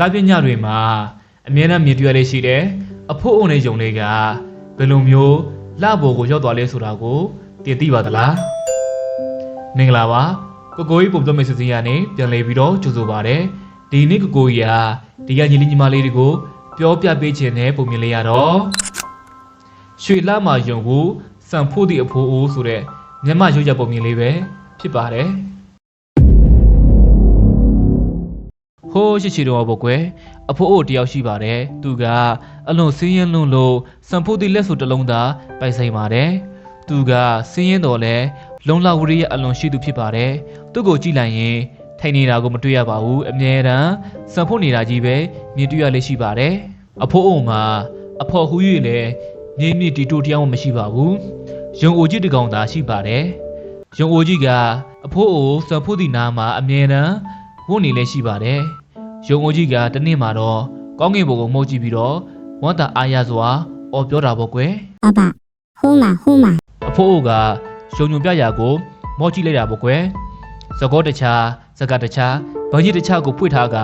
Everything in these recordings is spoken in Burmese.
လာပညာတွေမှာအမြဲတမ်းမြင်တွေ့ရလေးရှိတယ်အဖို့အုံနဲ့ယုံလေးကဘယ်လိုမျိုးလှပေါ်ကိုရောက်သွားလဲဆိုတာကိုတင်သိပါသလားမင်္ဂလာပါကိုကိုကြီးပုံသွတ်မေစီစဉ်ရနေပြန်လည်ပြီးတော့ကြိုဆိုပါရစေဒီနေ့ကိုကိုကြီးကဒီကညီလေးညီမလေးတွေကိုပြောပြပေးခြင်းနဲ့ပုံမြင်လေးရတော့ရွှေလှမှာယုံကိုစံဖို့သည့်အဖိုးအိုးဆိုတဲ့မျက်မှရုပ်ရပုံမြင်လေးပဲဖြစ်ပါတယ် ဟိုးရှိချီတော့ပေါ့ကွယ်အဖိုးအိုတယောက်ရှိပါတယ်သူကအလွန်စင်းရဲလွန်းလို့စံဖို့တိလက်ဆိုတစ်လုံးသာပိုင်ဆိုင်ပါတယ်သူကစင်းရဲတော်လဲလုံလောက်ဝရိယအလွန်ရှိသူဖြစ်ပါတယ်သူ့ကိုကြည့်လိုက်ရင်ထိုင်နေတာကိုမတွေ့ရပါဘူးအမြဲတမ်းစံဖို့နေတာကြီးပဲမြင်တွေ့ရလေးရှိပါတယ်အဖိုးအိုမှာအဖော်ဟူ၍လည်းမြင်းမြင့်တီတိုတရားမှမရှိပါဘူးယုံအိုကြီးတကောင်သာရှိပါတယ်ယုံအိုကြီးကအဖိုးအိုစံဖို့တိနာမှာအမြဲတမ်းဝတ်နေလဲရှိပါတယ် ရုံကိုကြီးကတနေ့မှာတော့ကောင်းကင်ဘုံကိုမှုတ်ကြည့်ပြီးတော့ဝမ်းသာအားရစွာအော်ပြောတာပေါ့ကွယ်အဘဟိုးမဟိုးမအဖိုးကရုံညွန်ပြရာကိုမော့ကြည့်လိုက်တာပေါ့ကွယ်ဇကောတခြားဇကတခြားဘန်းကြီးတခြားကိုဖွင့်ထားက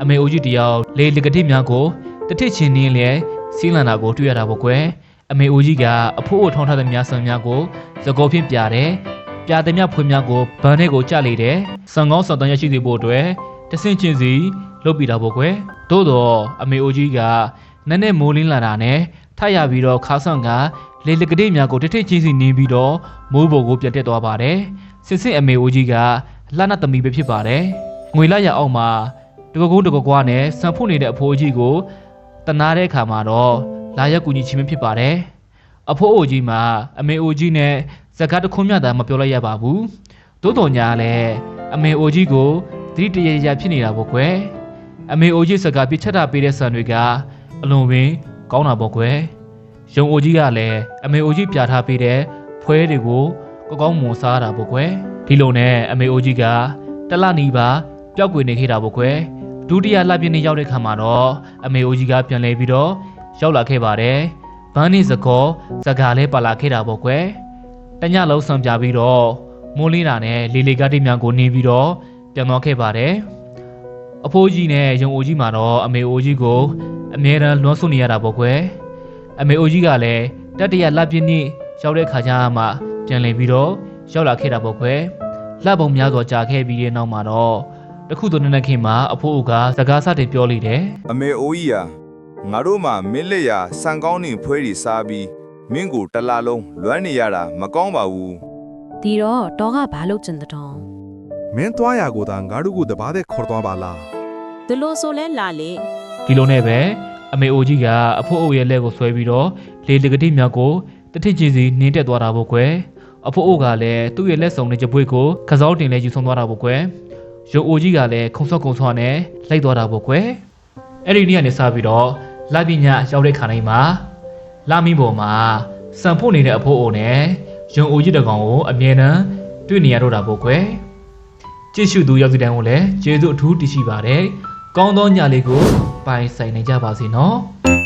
အမေအိုကြီးတယောက်လေလကတိများကိုတထစ်ချင်းနင်းလဲစီးလန်တာကိုတွေ့ရတာပေါ့ကွယ်အမေအိုကြီးကအဖိုးကိုထောင်းထားတဲ့များဆံများကိုဇကောဖြင့်ပြတယ်ပြတဲ့များဖွင့်များကိုဘန်းထဲကိုကြလေတယ်ဆံကောင်းဆံတန်းရရှိစေဖို့အတွက်တဆင့်ချင်းစီ လုပ်ပြတာပေါ့ကွယ်သို့တော့အမေအိုကြီးကနက်နဲ့မိုးလင်းလာတာနဲ့ထပ်ရပြီးတော့ခါဆောင်ကလေလကတိများကိုတထစ်ချင်းစီနင်းပြီးတော့မိုးဘုံကိုပြန်တက်သွားပါတယ်စစ်စစ်အမေအိုကြီးကလှနတ်သမီးပဲဖြစ်ပါတယ်ငွေလက်ရအောင်မှာတကကုန်းတကကွားနဲ့ဆံဖုတ်နေတဲ့အဖိုးကြီးကိုတနာတဲ့အခါမှာတော့လာရက်ကူညီချင်းဖြစ်ပါတယ်အဖိုးအိုကြီးမှာအမေအိုကြီးနဲ့ဇကားတစ်ခွန်းမြတာမပြောလိုက်ရပါဘူးသို့တော်ညာလည်းအမေအိုကြီးကိုသတိတရရဖြစ်နေတာပေါ့ကွယ် အမေအိုကြီးစကားပြစ်ချက်တာပေးတဲ့ဆန်တွေကအလွန်ပင်ကောင်းတာပေါ့ကွယ်ရုံအိုကြီးကလည်းအမေအိုကြီးပြထားပေးတဲ့ဖွဲတွေကိုကောင်းကောင်းမွန်စားတာပေါ့ကွယ်ဒီလိုနဲ့အမေအိုကြီးကတလနီးပါပျောက်ကွယ်နေခဲ့တာပေါ့ကွယ်ဒုတိယလပြည့်နေ့ရောက်တဲ့ခါမှာတော့အမေအိုကြီးကပြန်လဲပြီးတော့ရောက်လာခဲ့ပါတယ်ဘန်းနေစကောစကားလဲပါလာခဲ့တာပေါ့ကွယ်တညလုံးဆံပြပြီးတော့မိုးလင်းတာနဲ့လေလေကတိများကိုနင်းပြီးတော့ပြန်သွားခဲ့ပါတယ် အဖိုးကြီးနဲ့ရုံအိုကြီးမှာတော့အမေအိုကြီးကိုအမြဲတမ်းလွှမ်းဆွနေရတာပေါ့ကွယ်အမေအိုကြီးကလည်းတတရလပြည့်နေ့ရောက်တဲ့ခါကျမှပြန်လည်ပြီးတော့ရောက်လာခဲ့တာပေါ့ကွယ်လှပုံများစွာကြာခဲ့ပြီးတဲ့နောက်မှာတော့တခုသောနနခင်မှာအဖိုးအိုကစကားစတင်ပြောလိုက်တယ်အမေအိုကြီးယာငါတို့မှမင်းလက်ရာစံကောင်းနေဖွဲတွေစားပြီးမင်းကိုတစ်လားလုံးလွမ်းနေရတာမကောင်းပါဘူးဒီတော့တော့ကဘာလို့ကျင်တဲ့တော့ မင်းသွားရကိုသာငါတို့ကိုတပါးတဲ့ခေါ်သွားပါလားဒီလိုဆိုလဲလာလေဒီလိုနဲ့ပဲအမေအိုကြီးကအဖိုးအိုရဲ့လက်ကိုဆွဲပြီးတော့လေတကတိမြောက်ကိုတထစ်ချင်းစီနင်းတက်သွားတာပေါ့ကွယ်အဖိုးအိုကလည်းသူ့ရဲ့လက်ဆောင်နဲ့ကြပွေးကိုခစောတင်လဲယူဆောင်သွားတာပေါ့ကွယ်ရုပ်အိုကြီးကလည်းခုံဆော့ခုံဆော့နဲ့လိုက်သွားတာပေါ့ကွယ်အဲ့ဒီနေ့ကနေစပြီးတော့လာပညာရောက်တဲ့ခါတိုင်းမှာလာမင်းပေါ်မှာစံဖို့နေတဲ့အဖိုးအိုနဲ့ရုံအိုကြီးတကောင်ကိုအမြဲတမ်းတွေ့နေရတော့တာပေါ့ကွယ် ကြည့်ရှုသူရောက်စီတိုင်းကိုလည်းကျေးဇူးအထူးတင်ရှိပါတယ်။ကောင်းသောညလေးကိုပိုင်ဆိုင်နိုင်ကြပါစေနော်။